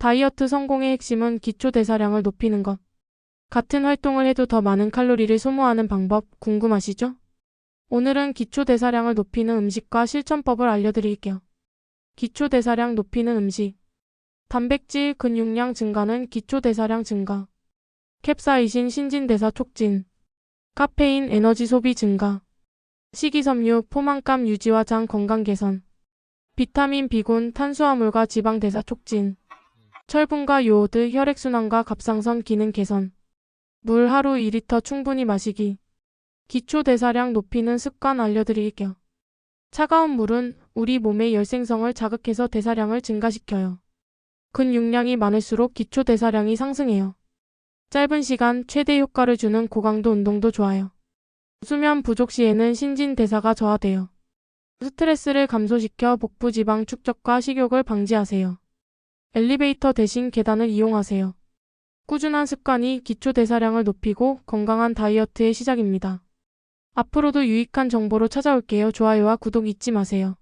다이어트 성공의 핵심은 기초 대사량을 높이는 것. 같은 활동을 해도 더 많은 칼로리를 소모하는 방법 궁금하시죠? 오늘은 기초 대사량을 높이는 음식과 실천법을 알려드릴게요. 기초 대사량 높이는 음식. 단백질 근육량 증가는 기초 대사량 증가. 캡사이신 신진대사 촉진. 카페인 에너지 소비 증가. 식이섬유 포만감 유지와 장 건강 개선. 비타민 B군 탄수화물과 지방 대사 촉진. 철분과 요오드 혈액순환과 갑상선 기능 개선. 물 하루 2리터 충분히 마시기. 기초 대사량 높이는 습관 알려드릴게요. 차가운 물은 우리 몸의 열생성을 자극해서 대사량을 증가시켜요. 근육량이 많을수록 기초 대사량이 상승해요. 짧은 시간 최대 효과를 주는 고강도 운동도 좋아요. 수면 부족 시에는 신진 대사가 저하돼요. 스트레스를 감소시켜 복부 지방 축적과 식욕을 방지하세요. 엘리베이터 대신 계단을 이용하세요. 꾸준한 습관이 기초 대사량을 높이고 건강한 다이어트의 시작입니다. 앞으로도 유익한 정보로 찾아올게요. 좋아요와 구독 잊지 마세요.